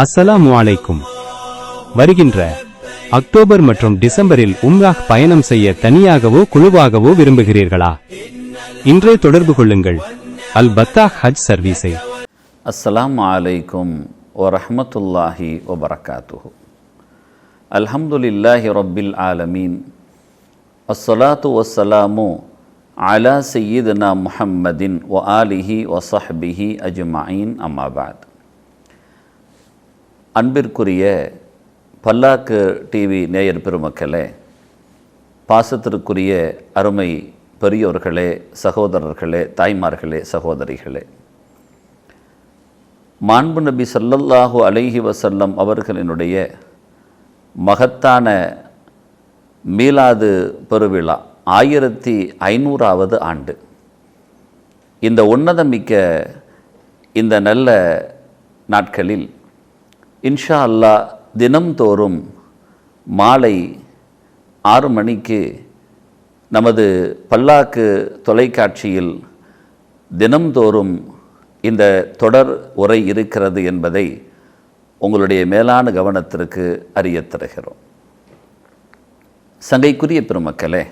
அஸ்ஸலாம் வலைக்கும் வருகின்ற அக்டோபர் மற்றும் டிசம்பரில் உம்ராஹ் பயணம் செய்ய தனியாகவோ குழுவாகவோ விரும்புகிறீர்களா? இன்றே தொடர்பு கொள்ளுங்கள். அல் பத்தாஹ் ஹஜ் சர்வீஸை. அஸ்ஸலாம் அலைக்கும் வரஹ்மத்துல்லாஹி வபரகாத்துஹு. அல்ஹம்துலில்லாஹி ரப்பில் ஆலமீன். அஸ்ஸலாத்து வஸ்ஸலாமு அலா சையீதுனா முஹம்மதின் ஒ ஆலிஹி வ ஸஹ்பிஹி அஜ்மஈன் அம்மாபாத் அன்பிற்குரிய பல்லாக்கு டிவி நேயர் பெருமக்களே பாசத்திற்குரிய அருமை பெரியோர்களே சகோதரர்களே தாய்மார்களே சகோதரிகளே. மாண்பு நபி சல்லல்லாஹு அலைஹி வசல்லம் அவர்களினுடைய மகத்தான மீலாது பெருவிழா ஆயிரத்தி ஐநூறாவது ஆண்டு. இந்த உன்னதமிக்க இந்த நல்ல நாட்களில் இன்ஷா அல்லா தினம்தோறும் மாலை ஆறு மணிக்கு நமது பல்லாக்கு தொலைக்காட்சியில் தினம்தோறும் இந்த தொடர் உரை இருக்கிறது என்பதை உங்களுடைய மேலான கவனத்திற்கு அறியத் தருகிறோம். சங்கைக்குரிய பெருமக்களே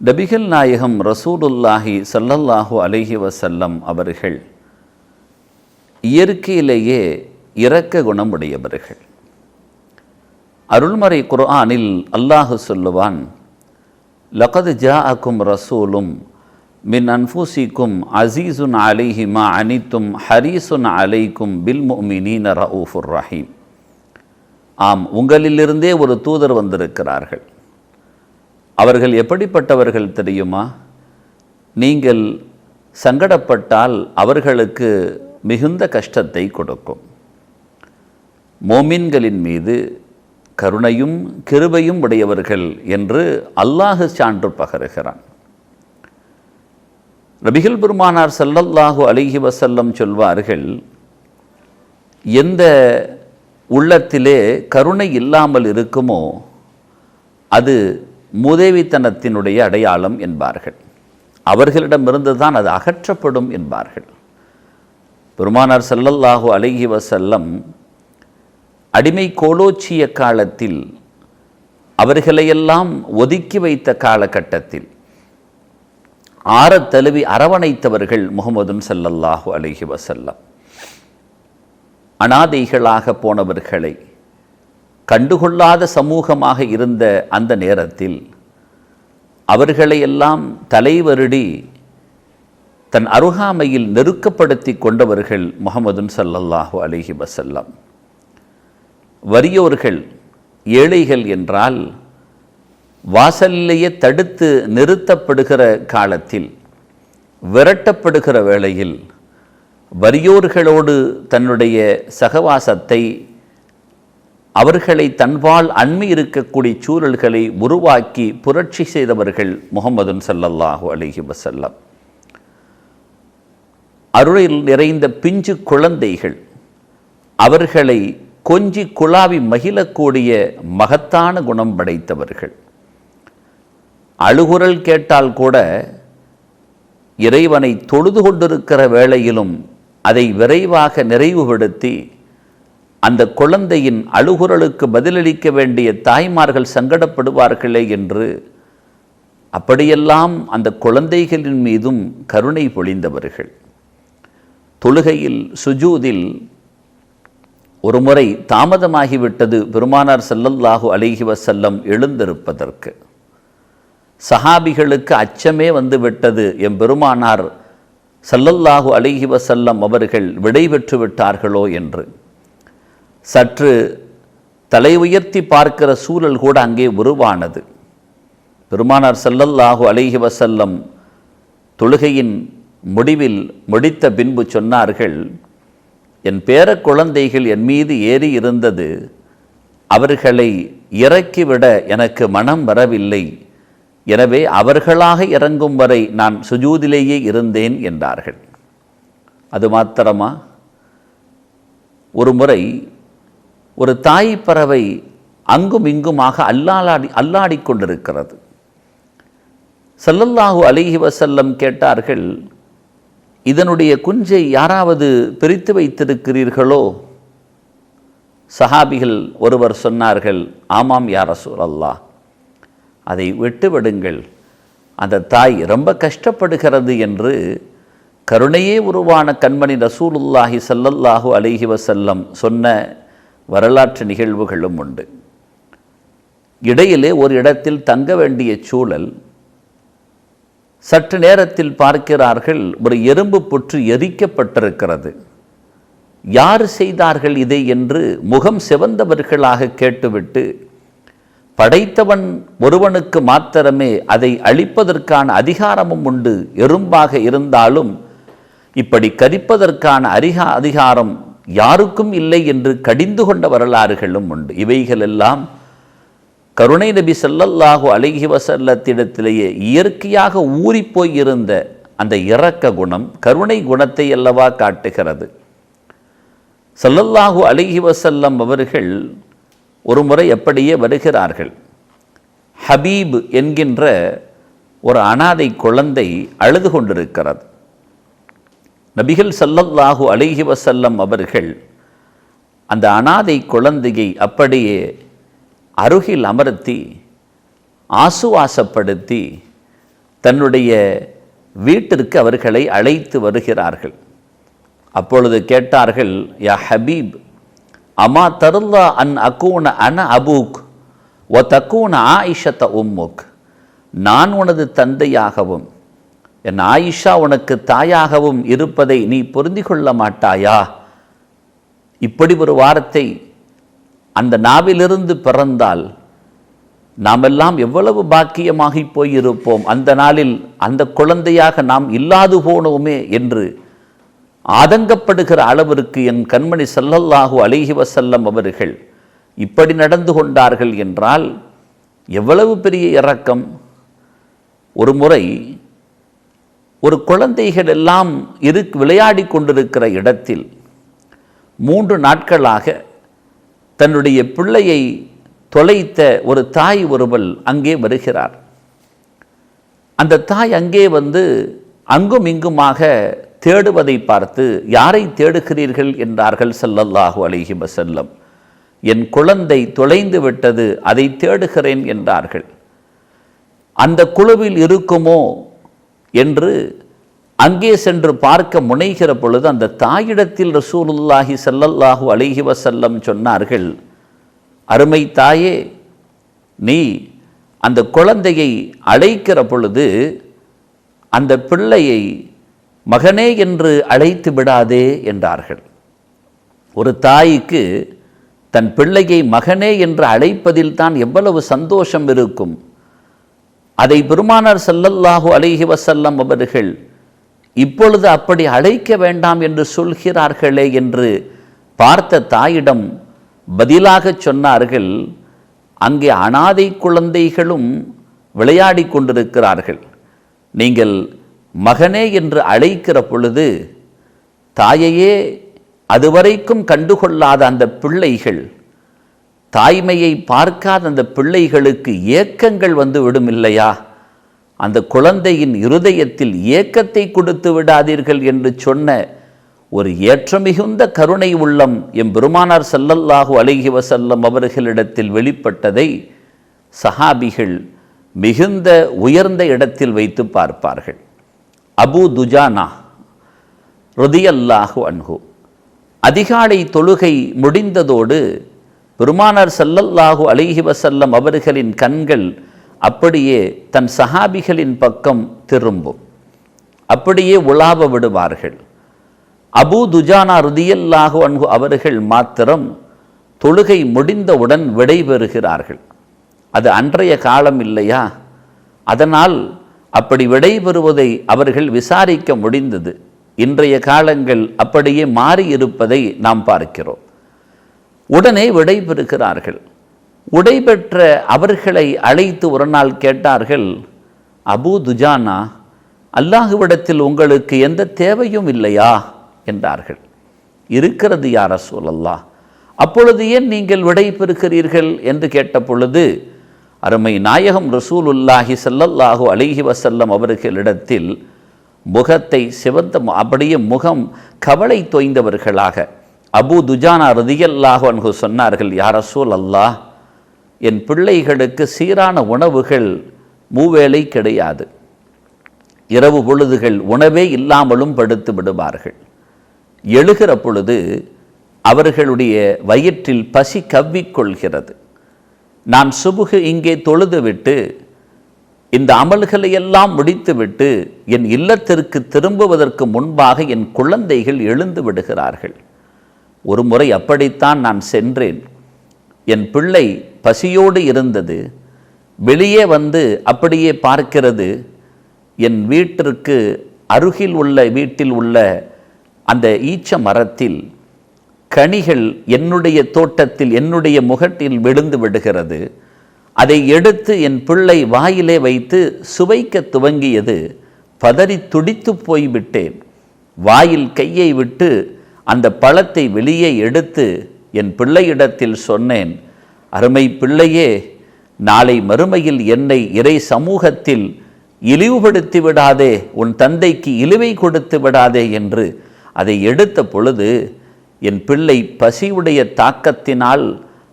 நபிகள் நாயகம் ரசூலுல்லாஹி சல்லல்லாஹு அலஹி வசல்லம் அவர்கள் இயற்கையிலேயே இரக்க குணமுடையவர்கள். அருள்மறை குர்ஆனில் அல்லாஹு சொல்லுவான் லகது ஜாஅக்கும் ரசூலும் மின் அன்ஃபூசிக்கும் அசீசுன் அலிஹிமா அனித்தும் ஹரீசுன் அலைக்கும் பில் முமினீன ரவுஃபுர் ரஹீம். ஆம் உங்களிலிருந்தே ஒரு தூதர் வந்திருக்கிறார்கள். அவர்கள் எப்படிப்பட்டவர்கள் தெரியுமா? நீங்கள் சங்கடப்பட்டால் அவர்களுக்கு மிகுந்த கஷ்டத்தை கொடுக்கும். மோமின்களின் மீது கருணையும் கிருபையும் உடையவர்கள் என்று அல்லாஹு சான்று பகருகிறான். ரபிகள் பெருமானார் செல்லல்லாஹு அலிஹி வசல்லம் சொல்வார்கள் எந்த உள்ளத்திலே கருணை இல்லாமல் இருக்குமோ அது மூதேவித்தனத்தினுடைய அடையாளம் என்பார்கள். அவர்களிடமிருந்து தான் அது அகற்றப்படும் என்பார்கள். பெருமானார் செல்லல்லாஹு அலிஹி வசல்லம் அடிமை கோலோச்சிய காலத்தில் அவர்களையெல்லாம் ஒதுக்கி வைத்த காலகட்டத்தில் ஆறத் தழுவி அரவணைத்தவர்கள் முகமதுன் செல்லல்லாஹு அழகி வசல்லம் அனாதைகளாக போனவர்களை கண்டுகொள்ளாத சமூகமாக இருந்த அந்த நேரத்தில் அவர்களையெல்லாம் தலைவருடி தன் அருகாமையில் நெருக்கப்படுத்தி கொண்டவர்கள் முகமதுன் சல்லல்லாஹு அலிஹி வஸல்லம். வறியோர்கள் ஏழைகள் என்றால் வாசலிலேயே தடுத்து நிறுத்தப்படுகிற காலத்தில் விரட்டப்படுகிற வேளையில் வறியோர்களோடு தன்னுடைய சகவாசத்தை அவர்களை தன்பால் அண்மை இருக்கக்கூடிய சூழல்களை உருவாக்கி புரட்சி செய்தவர்கள் முகமதுன் சல்லல்லாஹு அலிஹி வசல்லம் அருளில் நிறைந்த பிஞ்சு குழந்தைகள் அவர்களை கொஞ்சி குழாவி மகிழக்கூடிய மகத்தான குணம் படைத்தவர்கள். அழுகுரல் கேட்டால் கூட இறைவனை தொழுது கொண்டிருக்கிற வேளையிலும் அதை விரைவாக நிறைவுபடுத்தி அந்த குழந்தையின் அழுகுரலுக்கு பதிலளிக்க வேண்டிய தாய்மார்கள் சங்கடப்படுவார்களே என்று அப்படியெல்லாம் அந்த குழந்தைகளின் மீதும் கருணை பொழிந்தவர்கள். தொழுகையில் சுஜூதில் ஒரு முறை தாமதமாகிவிட்டது பெருமானார் செல்லல்லாஹு அலைஹி வசல்லம் எழுந்திருப்பதற்கு. சஹாபிகளுக்கு அச்சமே வந்துவிட்டது எம் பெருமானார் சல்லல்லாஹு அலைஹி வசல்லம் அவர்கள் விடைபெற்று விட்டார்களோ என்று. சற்று தலை உயர்த்தி பார்க்கிற சூழல் கூட அங்கே உருவானது. பெருமானார் செல்லல்லாஹு அலைஹி வசல்லம் தொழுகையின் முடிவில் முடித்த பின்பு சொன்னார்கள் என் பேர குழந்தைகள் என் மீது ஏறி இருந்தது. அவர்களை இறக்கிவிட எனக்கு மனம் வரவில்லை. எனவே அவர்களாக இறங்கும் வரை நான் சுஜூதிலேயே இருந்தேன் என்றார்கள். அது மாத்திரமா? ஒரு முறை ஒரு தாய் பறவை அங்கும் இங்குமாக அல்லாடி அல்லாடிக் கொண்டிருக்கிறது ஸல்லல்லாஹு அலைஹி வஸல்லம் கேட்டார்கள் இதனுடைய குஞ்சை யாராவது பிரித்து வைத்திருக்கிறீர்களோ? சஹாபிகள் ஒருவர் சொன்னார்கள் ஆமாம் யார ரசூல் அல்லாஹ் அதை விட்டுவிடுங்கள் அந்த தாய் ரொம்ப கஷ்டப்படுகிறது என்று கருணையே உருவான கண்மணி ரசூலுல்லாஹி சல்லல்லாஹு அலிஹி வசல்லம் சொன்ன வரலாற்று நிகழ்வுகளும் உண்டு. இடையிலே ஒரு இடத்தில் தங்க வேண்டிய சூழல் சற்று நேரத்தில் பார்க்கிறார்கள் ஒரு எறும்பு புற்று எரிக்கப்பட்டிருக்கிறது. யார் செய்தார்கள் இதை என்று முகம் சிவந்தவர்களாக கேட்டுவிட்டு படைத்தவன் ஒருவனுக்கு மாத்திரமே அதை அழிப்பதற்கான அதிகாரமும் உண்டு எறும்பாக இருந்தாலும் இப்படி கரிப்பதற்கான அரிகா அதிகாரம் யாருக்கும் இல்லை என்று கடிந்து கொண்ட வரலாறுகளும் உண்டு. இவைகளெல்லாம் கருணை நபி ஸல்லல்லாஹு அலைஹி வசல்லத்திடத்திலேயே இயற்கையாக ஊறிப்போய் இருந்த அந்த இரக்க குணம் கருணை குணத்தை அல்லவா காட்டுகிறது. ஸல்லல்லாஹு அலைஹி வசல்லம் அவர்கள் ஒரு முறை அப்படியே வருகிறார்கள். ஹபீப் என்கின்ற ஒரு அனாதை குழந்தை அழுது கொண்டிருக்கிறது. நபிகள் ஸல்லல்லாஹு அலைஹி வசல்லம் அவர்கள் அந்த அனாதை குழந்தையை அப்படியே அருகில் அமர்த்தி ஆசுவாசப்படுத்தி தன்னுடைய வீட்டிற்கு அவர்களை அழைத்து வருகிறார்கள். அப்பொழுது கேட்டார்கள் யா ஹபீப் அமா தருல்லா அன் அக்கூன அன அபூக் ஒ தக்கூன ஆயிஷத்த உம்முக். நான் உனது தந்தையாகவும் என் ஆயிஷா உனக்கு தாயாகவும் இருப்பதை நீ புரிந்து கொள்ள மாட்டாயா? இப்படி ஒரு வார்த்தை அந்த நாவிலிருந்து பிறந்தால் நாமெல்லாம் எவ்வளவு பாக்கியமாகி போயிருப்போம். அந்த நாளில் அந்த குழந்தையாக நாம் இல்லாது போனோமே என்று ஆதங்கப்படுகிற அளவிற்கு என் கண்மணி செல்லல்லாகு அழகி வசல்லம் அவர்கள் இப்படி நடந்து கொண்டார்கள் என்றால் எவ்வளவு பெரிய இரக்கம். ஒரு முறை ஒரு குழந்தைகள் எல்லாம் இரு விளையாடி கொண்டிருக்கிற இடத்தில் மூன்று நாட்களாக தன்னுடைய பிள்ளையை தொலைத்த ஒரு தாய் ஒருவள் அங்கே வருகிறார். அந்த தாய் அங்கே வந்து அங்கும் இங்குமாக தேடுவதை பார்த்து யாரை தேடுகிறீர்கள்? என்றார்கள் செல்லல்லாஹு அலைஹி செல்லம் என் குழந்தை தொலைந்து விட்டது அதை தேடுகிறேன் என்றார்கள். அந்த குழுவில் இருக்குமோ? என்று அங்கே சென்று பார்க்க முனைகிற பொழுது அந்த தாயிடத்தில் ரசூலுல்லாஹி சல்லல்லாஹு அலைஹி வசல்லம் சொன்னார்கள் அருமை தாயே நீ அந்த குழந்தையை அழைக்கிற பொழுது அந்த பிள்ளையை மகனே என்று அழைத்து விடாதே என்றார்கள். ஒரு தாய்க்கு தன் பிள்ளையை மகனே என்று அழைப்பதில் தான் எவ்வளவு சந்தோஷம் இருக்கும். அதை பெருமானார் சல்லல்லாஹு அலிஹி வசல்லம் அவர்கள் இப்பொழுது அப்படி அழைக்க வேண்டாம் என்று சொல்கிறார்களே என்று பார்த்த தாயிடம் பதிலாக சொன்னார்கள் அங்கே அனாதை குழந்தைகளும் விளையாடி கொண்டிருக்கிறார்கள். நீங்கள் மகனே என்று அழைக்கிற பொழுது தாயையே அதுவரைக்கும் கண்டுகொள்ளாத அந்த பிள்ளைகள் தாய்மையை பார்க்காத அந்த பிள்ளைகளுக்கு ஏக்கங்கள் வந்து விடும் இல்லையா? அந்த குழந்தையின் இருதயத்தில் ஏக்கத்தை கொடுத்து விடாதீர்கள் என்று சொன்ன ஒரு ஏற்றமிகுந்த கருணை உள்ளம் எம் பெருமானார் செல்லல்லாஹு அழகிவ வஸல்லம் அவர்களிடத்தில் வெளிப்பட்டதை சஹாபிகள் மிகுந்த உயர்ந்த இடத்தில் வைத்து பார்ப்பார்கள். அபு துஜானா ருதியல்லாஹு அன்ஹு அதிகாலை தொழுகை முடிந்ததோடு பெருமானார் செல்லல்லாஹு அழகிவ வஸல்லம் அவர்களின் கண்கள் அப்படியே தன் சஹாபிகளின் பக்கம் திரும்பும். அப்படியே உலாவ விடுவார்கள். அபூ துஜானா ருதியல்லாஹு அன்ஹு அவர்கள் மாத்திரம் தொழுகை முடிந்தவுடன் விடைபெறுகிறார்கள். அது அன்றைய காலம் இல்லையா? அதனால் அப்படி விடைபெறுவதை அவர்கள் விசாரிக்க முடிந்தது. இன்றைய காலங்கள் அப்படியே மாறியிருப்பதை நாம் பார்க்கிறோம். உடனே விடைபெறுகிறார்கள். உடைபெற்ற அவர்களை அழைத்து ஒரு நாள் கேட்டார்கள் அபூ துஜானா அல்லாஹுவிடத்தில் உங்களுக்கு எந்த தேவையும் இல்லையா? என்றார்கள். இருக்கிறது யார சூழல்லா அப்பொழுது ஏன் நீங்கள் விடை பெறுகிறீர்கள்? என்று கேட்ட பொழுது அருமை நாயகம் ரசூலுல்லாஹி ஸல்லல்லாஹு அலைஹி வசல்லம் அவர்களிடத்தில் முகத்தை சிவந்த அப்படியே முகம் கவலை தோய்ந்தவர்களாக அபு துஜானா ரதியல்லாஹு அன்கு சொன்னார்கள் யார் ரசூல் அல்லாஹ் என் பிள்ளைகளுக்கு சீரான உணவுகள் மூவேளை கிடையாது. இரவு பொழுதுகள் உணவே இல்லாமலும் படுத்து விடுவார்கள். எழுகிற பொழுது அவர்களுடைய வயிற்றில் பசி கவ்விக்கொள்கிறது. நான் சுபுகு இங்கே தொழுதுவிட்டு இந்த அமல்களை எல்லாம் முடித்துவிட்டு என் இல்லத்திற்கு திரும்புவதற்கு முன்பாக என் குழந்தைகள் எழுந்து விடுகிறார்கள். ஒரு முறை அப்படித்தான் நான் சென்றேன். என் பிள்ளை பசியோடு இருந்தது வெளியே வந்து அப்படியே பார்க்கிறது என் வீட்டிற்கு அருகில் உள்ள வீட்டில் உள்ள அந்த ஈச்ச மரத்தில் கனிகள் என்னுடைய தோட்டத்தில் என்னுடைய முகட்டில் விழுந்து விடுகிறது. அதை எடுத்து என் பிள்ளை வாயிலே வைத்து சுவைக்க துவங்கியது. பதறி துடித்து போய்விட்டேன். வாயில் கையை விட்டு அந்த பழத்தை வெளியே எடுத்து என் பிள்ளையிடத்தில் சொன்னேன் அருமை பிள்ளையே நாளை மறுமையில் என்னை இறை சமூகத்தில் இழிவுபடுத்தி விடாதே உன் தந்தைக்கு இழிவை கொடுத்து விடாதே என்று அதை எடுத்த பொழுது என் பிள்ளை பசியுடைய தாக்கத்தினால்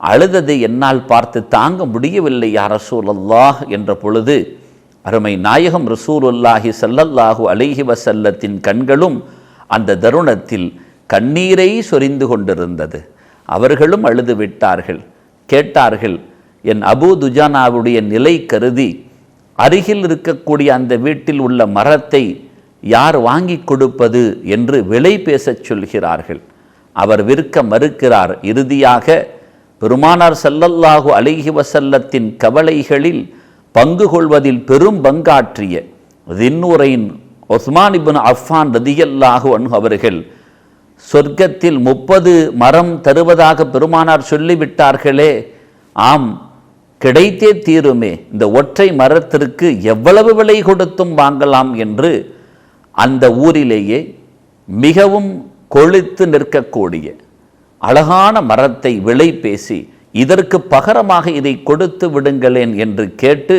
அழுதது என்னால் பார்த்து தாங்க முடியவில்லை யார் ரசூலல்லாஹ் என்ற பொழுது அருமை நாயகம் ரசூலுல்லாஹி சல்லல்லாஹு அலிஹி வசல்லத்தின் கண்களும் அந்த தருணத்தில் கண்ணீரை சொரிந்து கொண்டிருந்தது. அவர்களும் அழுது விட்டார்கள். கேட்டார்கள். என் அபூ துஜானாவுடைய நிலை கருதி அருகில் இருக்கக்கூடிய அந்த வீட்டில் உள்ள மரத்தை யார் வாங்கி கொடுப்பது என்று விலை பேசச் சொல்கிறார்கள். அவர் விற்க மறுக்கிறார். இறுதியாக பெருமானார் செல்லல்லாஹு அலிஹி வசல்லத்தின் கவலைகளில் பங்கு கொள்வதில் பெரும் பங்காற்றிய தின்னூரையின் ஒஸ்மான் இபின் அஃபான் ரதியல்லாஹு அன்ஹு அவர்கள் சொர்க்கத்தில் முப்பது மரம் தருவதாக பெருமானார் சொல்லிவிட்டார்களே ஆம் கிடைத்தே தீருமே இந்த ஒற்றை மரத்திற்கு எவ்வளவு விலை கொடுத்தும் வாங்கலாம் என்று அந்த ஊரிலேயே மிகவும் கொழுத்து நிற்கக்கூடிய அழகான மரத்தை விலை பேசி இதற்கு பகரமாக இதை கொடுத்து விடுங்களேன் என்று கேட்டு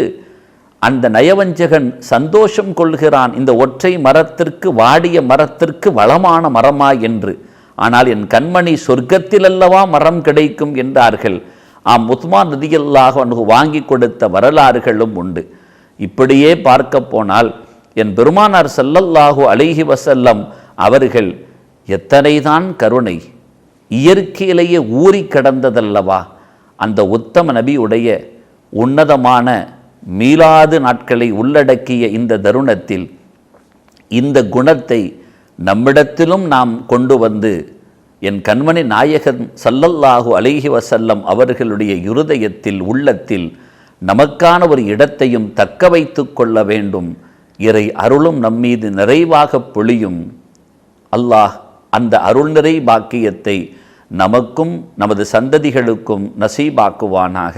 அந்த நயவஞ்சகன் சந்தோஷம் கொள்கிறான் இந்த ஒற்றை மரத்திற்கு வாடிய மரத்திற்கு வளமான மரமா என்று. ஆனால் என் கண்மணி சொர்க்கத்தில் அல்லவா மரம் கிடைக்கும் என்றார்கள். ஆம் உத்மான் நதியல்லாக அவனுக்கு வாங்கி கொடுத்த வரலாறுகளும் உண்டு. இப்படியே பார்க்க போனால் என் பெருமானார் செல்லல்லாகோ அழகி வசல்லம் அவர்கள் எத்தனைதான் கருணை. இயற்கையிலேயே ஊறி கிடந்ததல்லவா. அந்த உத்தம நபியுடைய உன்னதமான மீளாது நாட்களை உள்ளடக்கிய இந்த தருணத்தில் இந்த குணத்தை நம்மிடத்திலும் நாம் கொண்டு வந்து என் கண்மணி நாயகன் சல்லல்லாஹு அலைஹி வசல்லம் அவர்களுடைய இருதயத்தில் உள்ளத்தில் நமக்கான ஒரு இடத்தையும் தக்க வைத்து கொள்ள வேண்டும். இறை அருளும் நம்மீது நிறைவாக பொழியும். அல்லாஹ் அந்த அருள் நிறை பாக்கியத்தை நமக்கும் நமது சந்ததிகளுக்கும் நசீபாக்குவானாக.